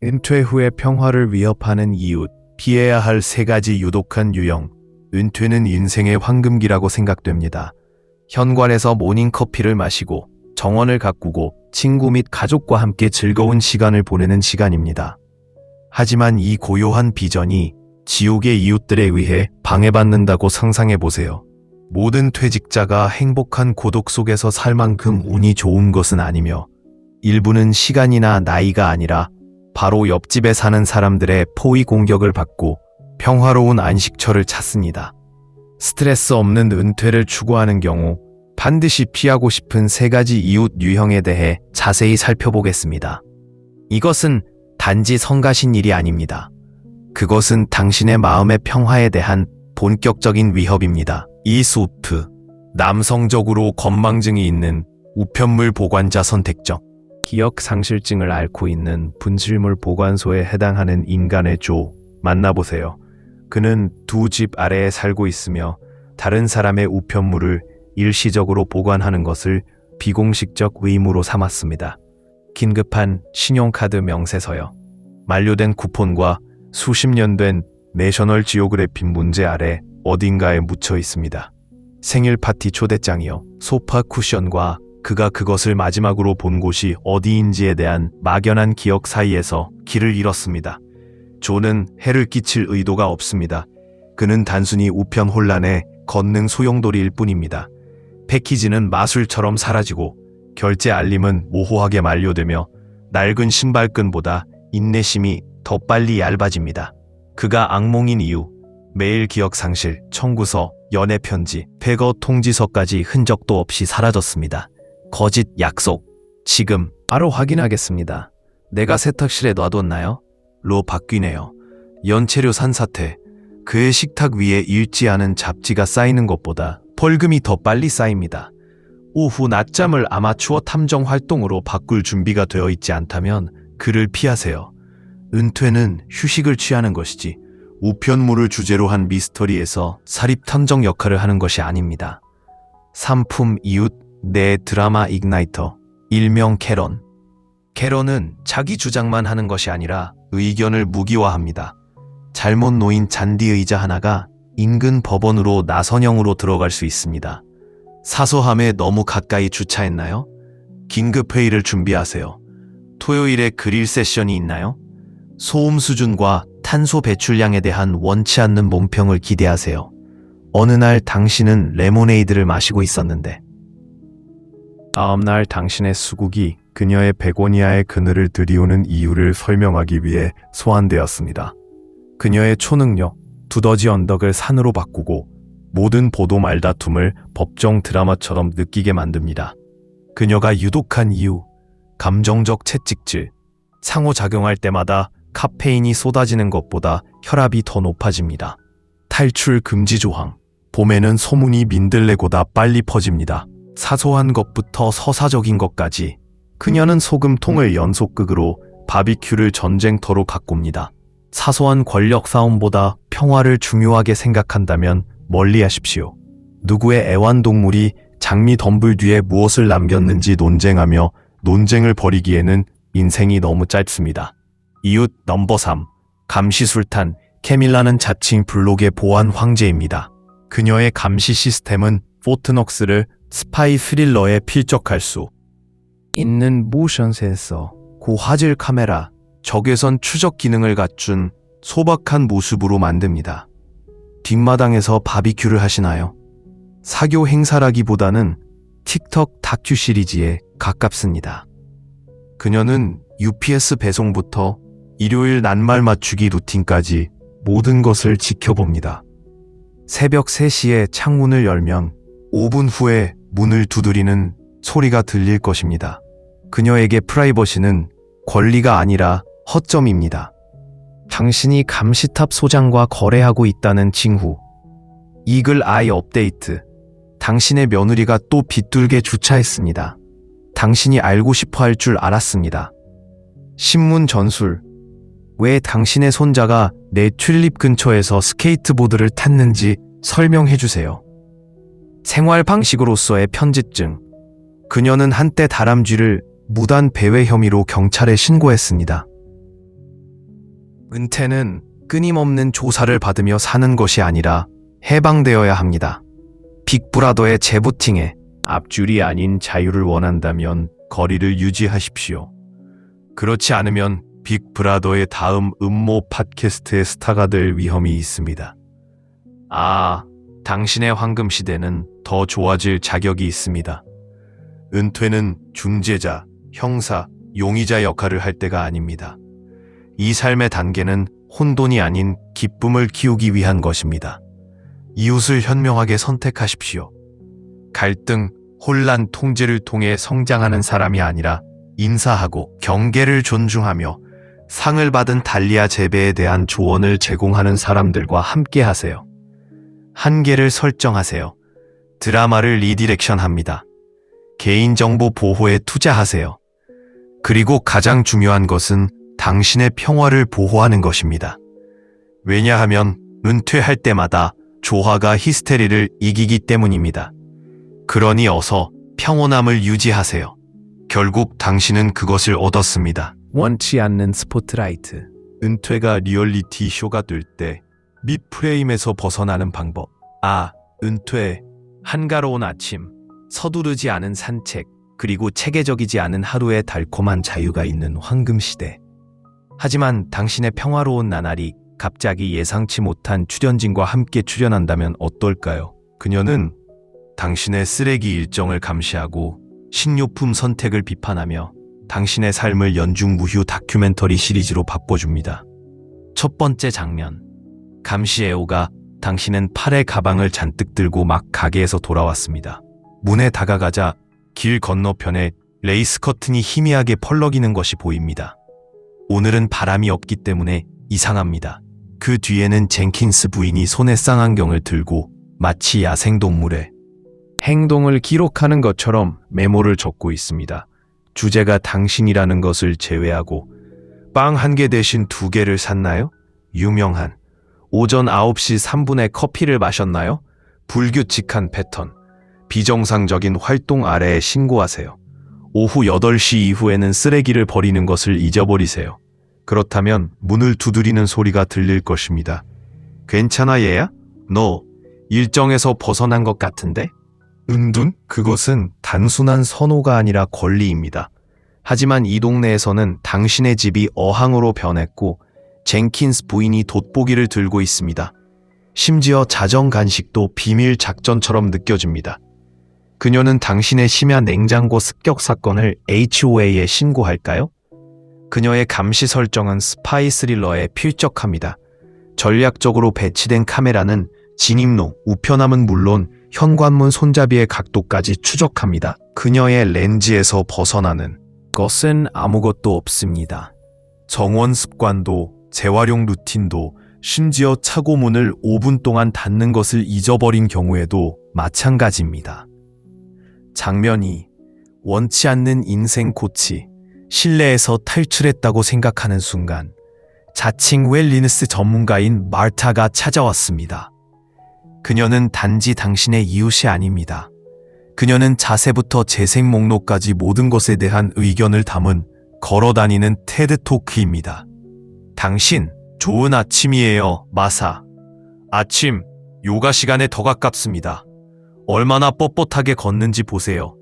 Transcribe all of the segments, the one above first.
은퇴 후의 평화를 위협하는 이웃, 피해야 할 세 가지 유독한 유형. 은퇴는 인생의 황금기라고 생각됩니다. 현관에서 모닝커피를 마시고 정원을 가꾸고 친구 및 가족과 함께 즐거운 시간을 보내는 시간입니다. 하지만 이 고요한 비전이 지옥의 이웃들에 의해 방해받는다고 상상해 보세요. 모든 퇴직자가 행복한 고독 속에서 살 만큼 운이 좋은 것은 아니며 일부는 시간이나 나이가 아니라 바로 옆집에 사는 사람들의 포위 공격을 받고 평화로운 안식처를 찾습니다. 스트레스 없는 은퇴를 추구하는 경우 반드시 피하고 싶은 세 가지 이웃 유형에 대해 자세히 살펴보겠습니다. 이것은 단지 성가신 일이 아닙니다. 그것은 당신의 마음의 평화에 대한 본격적인 위협입니다. 이 소프, 남성적으로 건망증이 있는 우편물 보관자 선택적, 기억 상실증을 앓고 있는 분실물 보관소에 해당하는 인간의 조, 만나보세요. 그는 두 집 아래에 살고 있으며 다른 사람의 우편물을 일시적으로 보관하는 것을 비공식적 의무로 삼았습니다. 긴급한 신용카드 명세서요. 만료된 쿠폰과 수십 년 된 내셔널 지오그래픽 문제 아래 어딘가에 묻혀 있습니다. 생일 파티 초대장이요. 소파 쿠션과 그가 그것을 마지막으로 본 곳이 어디인지에 대한 막연한 기억 사이에서 길을 잃었습니다. 조는 해를 끼칠 의도가 없습니다. 그는 단순히 우편 혼란의 걷는 소용돌이일 뿐입니다. 패키지는 마술처럼 사라지고 결제 알림은 모호하게 만료되며 낡은 신발끈보다 인내심이 더 빨리 얇아집니다. 그가 악몽인 이유, 매일 기억 상실, 청구서, 연애 편지, 폐거 통지서까지 흔적도 없이 사라졌습니다. 거짓 약속. 지금 바로 확인하겠습니다. 내가 세탁실에 놔뒀나요? 로 바뀌네요. 연체료 산사태. 그의 식탁 위에 읽지 않은 잡지가 쌓이는 것보다 벌금이 더 빨리 쌓입니다. 오후 낮잠을 아마추어 탐정 활동으로 바꿀 준비가 되어 있지 않다면 그를 피하세요. 은퇴는 휴식을 취하는 것이지 우편물을 주제로 한 미스터리에서 사립 탐정 역할을 하는 것이 아닙니다. 상품 이웃 내 드라마 이그나이터 일명 캐런 캐런은 자기 주장만 하는 것이 아니라 의견을 무기화합니다. 잘못 놓인 잔디 의자 하나가 인근 법원으로 나선형으로 들어갈 수 있습니다. 사소함에 너무 가까이 주차했나요? 긴급 회의를 준비하세요. 토요일에 그릴 세션이 있나요? 소음 수준과 탄소 배출량에 대한 원치 않는 몸평을 기대하세요. 어느 날 당신은 레모네이드를 마시고 있었는데 다음 날 당신의 수국이 그녀의 베고니아의 그늘을 들이우는 이유를 설명하기 위해 소환되었습니다. 그녀의 초능력, 두더지 언덕을 산으로 바꾸고 모든 보도 말다툼을 법정 드라마처럼 느끼게 만듭니다. 그녀가 유독한 이유, 감정적 채찍질, 상호작용할 때마다 카페인이 쏟아지는 것보다 혈압이 더 높아집니다. 탈출 금지 조항. 봄에는 소문이 민들레보다 빨리 퍼집니다. 사소한 것부터 서사적인 것까지. 그녀는 소금통을 연속극으로 바비큐를 전쟁터로 가꿉니다. 사소한 권력 싸움보다 평화를 중요하게 생각한다면 멀리 하십시오. 누구의 애완동물이 장미 덤불 뒤에 무엇을 남겼는지 논쟁하며 논쟁을 벌이기에는 인생이 너무 짧습니다. 이웃 넘버 3. 감시술탄 캐밀라는 자칭 블록의 보안 황제입니다. 그녀의 감시 시스템은 포트넉스를 스파이 스릴러에 필적할 수 있는 모션 센서, 고화질 카메라, 적외선 추적 기능을 갖춘 소박한 모습으로 만듭니다. 뒷마당에서 바비큐를 하시나요? 사교 행사라기보다는 틱톡 다큐 시리즈에 가깝습니다. 그녀는 UPS 배송부터 일요일 낱말 맞추기 루틴까지 모든 것을 지켜봅니다. 새벽 3시에 창문을 열면 5분 후에 문을 두드리는 소리가 들릴 것입니다. 그녀에게 프라이버시는 권리가 아니라 허점입니다. 당신이 감시탑 소장과 거래하고 있다는 징후. 이글 아이 업데이트. 당신의 며느리가 또 빗둘게 주차했습니다. 당신이 알고 싶어 할 줄 알았습니다. 신문 전술. 왜 당신의 손자가 내 튤립 근처에서 스케이트보드를 탔는지 설명해 주세요. 생활 방식으로서의 편집증. 그녀는 한때 다람쥐를 무단 배회 혐의로 경찰에 신고했습니다. 은퇴는 끊임없는 조사를 받으며 사는 것이 아니라 해방되어야 합니다. 빅브라더의 재부팅에 앞줄이 아닌 자유를 원한다면 거리를 유지하십시오. 그렇지 않으면 빅브라더의 다음 음모 팟캐스트의 스타가 될 위험이 있습니다. 아, 당신의 황금 시대는 더 좋아질 자격이 있습니다. 은퇴는 중재자, 형사, 용의자 역할을 할 때가 아닙니다. 이 삶의 단계는 혼돈이 아닌 기쁨을 키우기 위한 것입니다. 이웃을 현명하게 선택하십시오. 갈등, 혼란, 통제를 통해 성장하는 사람이 아니라 인사하고 경계를 존중하며 상을 받은 달리아 재배에 대한 조언을 제공하는 사람들과 함께 하세요. 한계를 설정하세요. 드라마를 리디렉션 합니다. 개인정보 보호에 투자하세요. 그리고 가장 중요한 것은 당신의 평화를 보호하는 것입니다. 왜냐하면 은퇴할 때마다 조화가 히스테리를 이기기 때문입니다. 그러니 어서 평온함을 유지하세요. 결국 당신은 그것을 얻었습니다. 원치 않는 스포트라이트. 은퇴가 리얼리티 쇼가 될 때 밑 프레임에서 벗어나는 방법. 아, 은퇴. 한가로운 아침. 서두르지 않은 산책. 그리고 체계적이지 않은 하루의 달콤한 자유가 있는 황금 시대. 하지만 당신의 평화로운 나날이 갑자기 예상치 못한 출연진과 함께 출연한다면 어떨까요? 그녀는 당신의 쓰레기 일정을 감시하고 식료품 선택을 비판하며 당신의 삶을 연중 무휴 다큐멘터리 시리즈로 바꿔줍니다. 첫 번째 장면. 감시에오가 당신은 팔에 가방을 잔뜩 들고 막 가게에서 돌아왔습니다. 문에 다가가자 길 건너편에 레이스 커튼이 희미하게 펄럭이는 것이 보입니다. 오늘은 바람이 없기 때문에 이상합니다. 그 뒤에는 젠킨스 부인이 손에 쌍안경을 들고 마치 야생동물의 행동을 기록하는 것처럼 메모를 적고 있습니다. 주제가 당신이라는 것을 제외하고 빵 한 개 대신 두 개를 샀나요? 유명한 오전 9시 3분에 커피를 마셨나요? 불규칙한 패턴 비정상적인 활동 아래에 신고하세요. 오후 8시 이후에는 쓰레기를 버리는 것을 잊어버리세요. 그렇다면 문을 두드리는 소리가 들릴 것입니다. 괜찮아 얘야? 너 일정에서 벗어난 것 같은데? 은둔? 그것은 단순한 선호가 아니라 권리입니다. 하지만 이 동네에서는 당신의 집이 어항으로 변했고 젠킨스 부인이 돋보기를 들고 있습니다. 심지어 자정 간식도 비밀 작전처럼 느껴집니다. 그녀는 당신의 심야 냉장고 습격 사건을 HOA에 신고할까요? 그녀의 감시 설정은 스파이 스릴러에 필적합니다. 전략적으로 배치된 카메라는 진입로, 우편함은 물론 현관문 손잡이의 각도까지 추적합니다. 그녀의 렌즈에서 벗어나는 것은 아무것도 없습니다. 정원 습관도 재활용 루틴도 심지어 차고 문을 5분 동안 닫는 것을 잊어버린 경우에도 마찬가지입니다. 장면이 원치 않는 인생 코치, 실내에서 탈출했다고 생각하는 순간 자칭 웰리너스 전문가인 마르타가 찾아왔습니다. 그녀는 단지 당신의 이웃이 아닙니다. 그녀는 자세부터 재생 목록까지 모든 것에 대한 의견을 담은 걸어다니는 테드 토크입니다. 당신, 좋은 아침이에요, 마사. 아침, 요가 시간에 더 가깝습니다. 얼마나 뻣뻣하게 걷는지 보세요.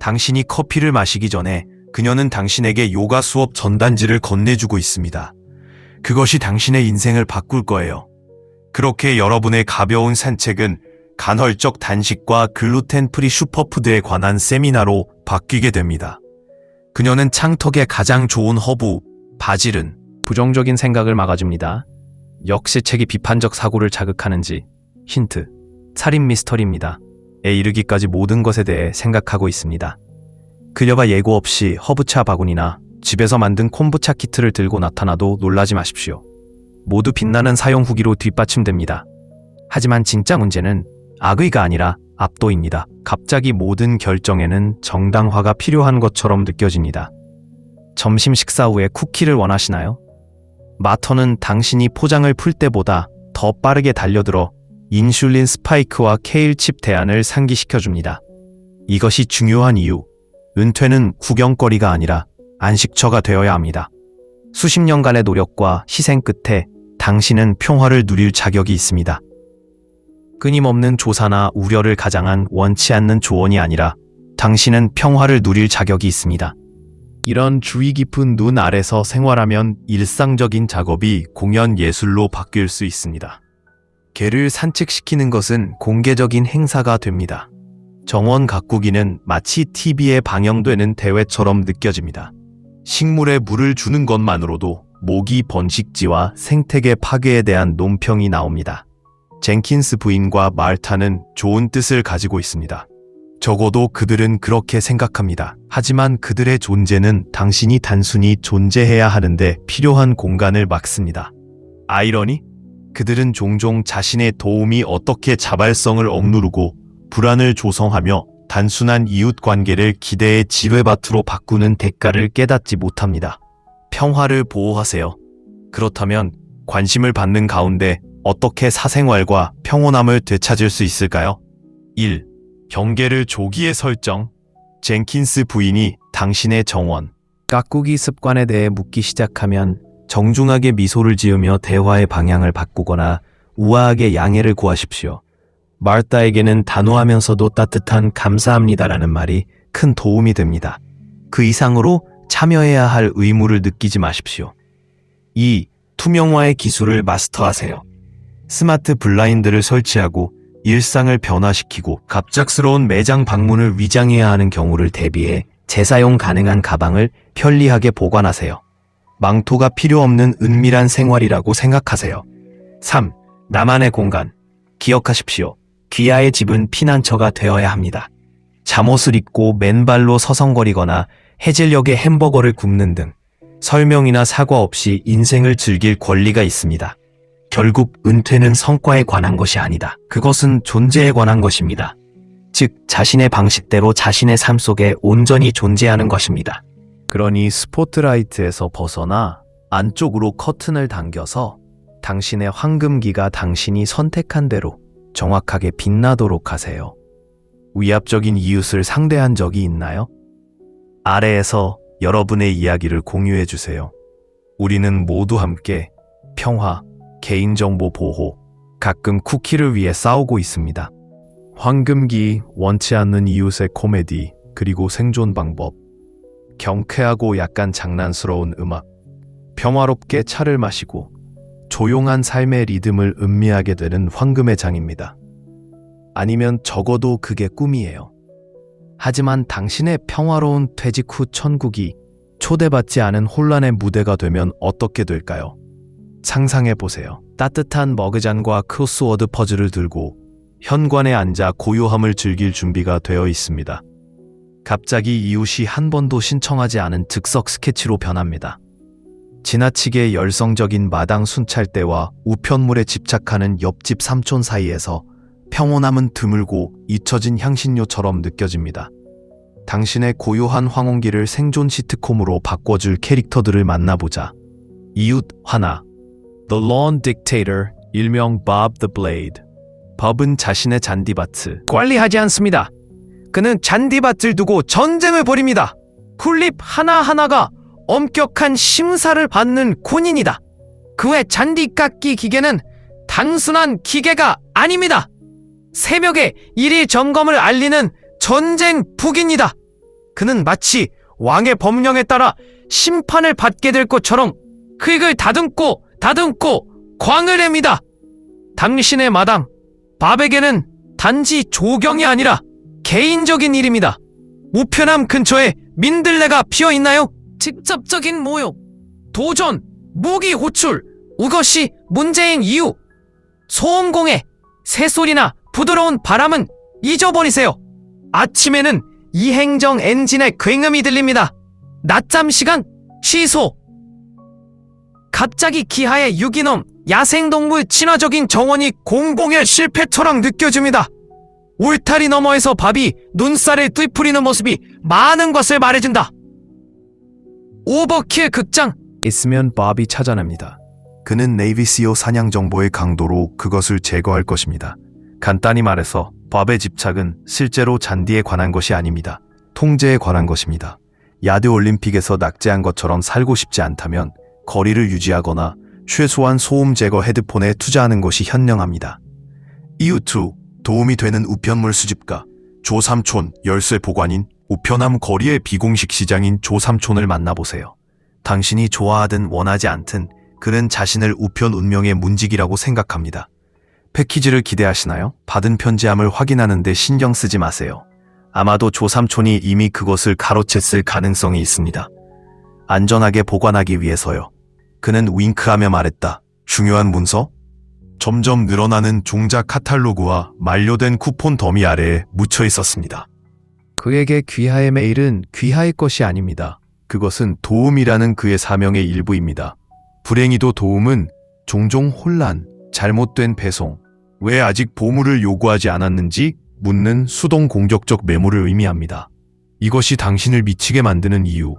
당신이 커피를 마시기 전에 그녀는 당신에게 요가 수업 전단지를 건네주고 있습니다. 그것이 당신의 인생을 바꿀 거예요. 그렇게 여러분의 가벼운 산책은 간헐적 단식과 글루텐 프리 슈퍼푸드에 관한 세미나로 바뀌게 됩니다. 그녀는 창턱에 가장 좋은 허브, 바질은 부정적인 생각을 막아줍니다. 역시 책이 비판적 사고를 자극하는지 힌트, 살인 미스터리입니다. 에 이르기까지 모든 것에 대해 생각하고 있습니다. 그녀가 예고 없이 허브차 바구니나 집에서 만든 콤부차 키트를 들고 나타나도 놀라지 마십시오. 모두 빛나는 사용 후기로 뒷받침됩니다. 하지만 진짜 문제는 악의가 아니라 압도입니다. 갑자기 모든 결정에는 정당화가 필요한 것처럼 느껴집니다. 점심 식사 후에 쿠키를 원하시나요? 마터는 당신이 포장을 풀 때보다 더 빠르게 달려들어 인슐린 스파이크와 케일칩 대안을 상기시켜줍니다. 이것이 중요한 이유. 은퇴는 구경거리가 아니라 안식처가 되어야 합니다. 수십 년간의 노력과 희생 끝에 당신은 평화를 누릴 자격이 있습니다. 끊임없는 조사나 우려를 가장한 원치 않는 조언이 아니라 당신은 평화를 누릴 자격이 있습니다. 이런 주의 깊은 눈 아래서 생활하면 일상적인 작업이 공연 예술로 바뀔 수 있습니다. 개를 산책시키는 것은 공개적인 행사가 됩니다. 정원 가꾸기는 마치 TV에 방영되는 대회처럼 느껴집니다. 식물에 물을 주는 것만으로도 모기 번식지와 생태계 파괴에 대한 논평이 나옵니다. 젠킨스 부인과 말타는 좋은 뜻을 가지고 있습니다. 적어도 그들은 그렇게 생각합니다. 하지만 그들의 존재는 당신이 단순히 존재해야 하는데 필요한 공간을 막습니다. 아이러니? 그들은 종종 자신의 도움이 어떻게 자발성을 억누르고 불안을 조성하며 단순한 이웃 관계를 기대의 지뢰밭으로 바꾸는 대가를 깨닫지 못합니다. 평화를 보호하세요. 그렇다면 관심을 받는 가운데 어떻게 사생활과 평온함을 되찾을 수 있을까요? 1. 경계를 조기에 설정. 젠킨스 부인이 당신의 정원, 가꾸기 습관에 대해 묻기 시작하면 정중하게 미소를 지으며 대화의 방향을 바꾸거나 우아하게 양해를 구하십시오. 마르타에게는 단호하면서도 따뜻한 감사합니다라는 말이 큰 도움이 됩니다. 그 이상으로 참여해야 할 의무를 느끼지 마십시오. 2. 투명화의 기술을 마스터하세요. 스마트 블라인드를 설치하고 일상을 변화시키고 갑작스러운 매장 방문을 위장해야 하는 경우를 대비해 재사용 가능한 가방을 편리하게 보관하세요. 망토가 필요 없는 은밀한 생활이라고 생각하세요. 3. 나만의 공간. 기억하십시오. 귀하의 집은 피난처가 되어야 합니다. 잠옷을 입고 맨발로 서성거리거나 해질녘에 햄버거를 굽는 등 설명이나 사과 없이 인생을 즐길 권리가 있습니다. 결국 은퇴는 성과에 관한 것이 아니다. 그것은 존재에 관한 것입니다. 즉, 자신의 방식대로 자신의 삶 속에 온전히 존재하는 것입니다. 그러니 스포트라이트에서 벗어나 안쪽으로 커튼을 당겨서 당신의 황금기가 당신이 선택한 대로 정확하게 빛나도록 하세요. 위압적인 이웃을 상대한 적이 있나요? 아래에서 여러분의 이야기를 공유해 주세요. 우리는 모두 함께 평화, 개인정보 보호, 가끔 쿠키를 위해 싸우고 있습니다. 황금기, 원치 않는 이웃의 코미디, 그리고 생존 방법, 경쾌하고 약간 장난스러운 음악, 평화롭게 차를 마시고 조용한 삶의 리듬을 음미하게 되는 황금의 장입니다. 아니면 적어도 그게 꿈이에요. 하지만 당신의 평화로운 퇴직 후 천국이 초대받지 않은 혼란의 무대가 되면 어떻게 될까요? 상상해 보세요. 따뜻한 머그잔과 크로스워드 퍼즐을 들고 현관에 앉아 고요함을 즐길 준비가 되어 있습니다. 갑자기 이웃이 한 번도 신청하지 않은 즉석 스케치로 변합니다. 지나치게 열성적인 마당 순찰대와 우편물에 집착하는 옆집 삼촌 사이에서 평온함은 드물고 잊혀진 향신료처럼 느껴집니다. 당신의 고요한 황혼기를 생존 시트콤으로 바꿔줄 캐릭터들을 만나보자. 이웃 하나 The Lawn Dictator, 일명 Bob the Blade. 법은 자신의 잔디밭을 관리하지 않습니다. 그는 잔디밭을 두고 전쟁을 벌입니다. 쿨립 하나하나가 엄격한 심사를 받는 군인이다. 그의 잔디 깎기 기계는 단순한 기계가 아닙니다. 새벽에 일일 점검을 알리는 전쟁 북입니다. 그는 마치 왕의 법령에 따라 심판을 받게 될 것처럼 흙을 다듬고 다듬고 광을 냅니다. 당신의 마당, 밥에게는 단지 조경이 아니라 개인적인 일입니다. 우편함 근처에 민들레가 피어 있나요? 직접적인 모욕, 도전, 무기 호출, 이것이 문제인 이유. 소음공해, 새소리나 부드러운 바람은 잊어버리세요. 아침에는 이 행정 엔진의 굉음이 들립니다. 낮잠 시간 취소. 갑자기 기하의 유기농, 야생동물 친화적인 정원이 공공의 실패처럼 느껴집니다. 울타리 너머에서 밥이 눈살을 뚫푸리는 모습이 많은 것을 말해준다. 오버킬 극장 있으면 밥이 찾아냅니다. 그는 네이비시오 사냥 정보의 강도로 그것을 제거할 것입니다. 간단히 말해서 밥의 집착은 실제로 잔디에 관한 것이 아닙니다. 통제에 관한 것입니다. 야드 올림픽에서 낙제한 것처럼 살고 싶지 않다면 거리를 유지하거나 최소한 소음 제거 헤드폰에 투자하는 것이 현명합니다. 이웃 2. 도움이 되는 우편물 수집가 조삼촌 열쇠 보관인 우편함 거리의 비공식 시장인 조삼촌을 만나보세요. 당신이 좋아하든 원하지 않든 그는 자신을 우편 운명의 문직이라고 생각합니다. 패키지를 기대하시나요? 받은 편지함을 확인하는데 신경 쓰지 마세요. 아마도 조삼촌이 이미 그것을 가로챘을 가능성이 있습니다. 안전하게 보관하기 위해서요. 그는 윙크하며 말했다. 중요한 문서? 점점 늘어나는 종자 카탈로그와 만료된 쿠폰 더미 아래에 묻혀 있었습니다. 그에게 귀하의 메일은 귀하의 것이 아닙니다. 그것은 도움이라는 그의 사명의 일부입니다. 불행히도 도움은 종종 혼란, 잘못된 배송, 왜 아직 보물을 요구하지 않았는지 묻는 수동 공격적 메모를 의미합니다. 이것이 당신을 미치게 만드는 이유.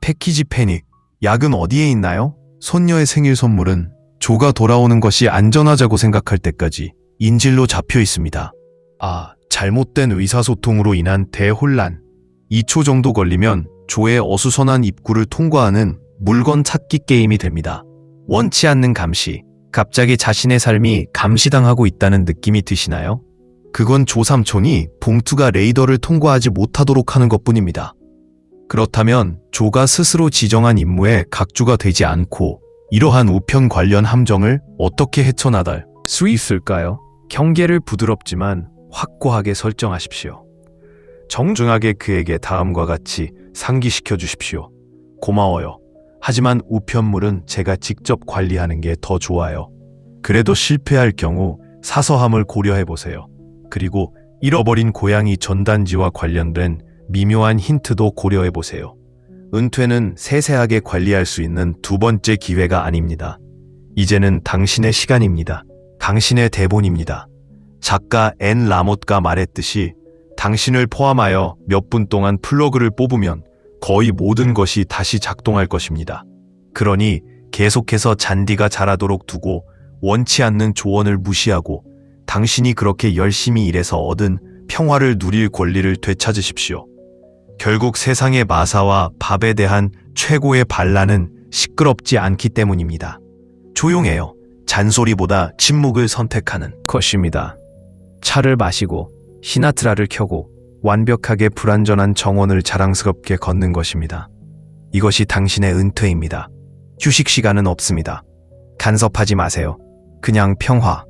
패키지 패닉. 약은 어디에 있나요? 손녀의 생일 선물은 조가 돌아오는 것이 안전하자고 생각할 때까지 인질로 잡혀 있습니다. 아, 잘못된 의사소통으로 인한 대혼란. 2초 정도 걸리면 조의 어수선한 입구를 통과하는 물건 찾기 게임이 됩니다. 원치 않는 감시. 갑자기 자신의 삶이 감시당하고 있다는 느낌이 드시나요? 그건 조삼촌이 봉투가 레이더를 통과하지 못하도록 하는 것 뿐입니다. 그렇다면 조가 스스로 지정한 임무에 각주가 되지 않고 이러한 우편 관련 함정을 어떻게 헤쳐나갈 수 있을까요? 경계를 부드럽지만 확고하게 설정하십시오. 정중하게 그에게 다음과 같이 상기시켜 주십시오. 고마워요. 하지만 우편물은 제가 직접 관리하는 게 더 좋아요. 그래도 실패할 경우 사서함을 고려해 보세요. 그리고 잃어버린 고양이 전단지와 관련된 미묘한 힌트도 고려해 보세요. 은퇴는 세세하게 관리할 수 있는 두 번째 기회가 아닙니다. 이제는 당신의 시간입니다. 당신의 대본입니다. 작가 앤 라모트가 말했듯이 당신을 포함하여 몇 분 동안 플러그를 뽑으면 거의 모든 것이 다시 작동할 것입니다. 그러니 계속해서 잔디가 자라도록 두고 원치 않는 조언을 무시하고 당신이 그렇게 열심히 일해서 얻은 평화를 누릴 권리를 되찾으십시오. 결국 세상의 마사와 밥에 대한 최고의 반란은 시끄럽지 않기 때문입니다. 조용해요. 잔소리보다 침묵을 선택하는 것입니다. 차를 마시고 시나트라를 켜고 완벽하게 불완전한 정원을 자랑스럽게 걷는 것입니다. 이것이 당신의 은퇴입니다. 휴식 시간은 없습니다. 간섭하지 마세요. 그냥 평화,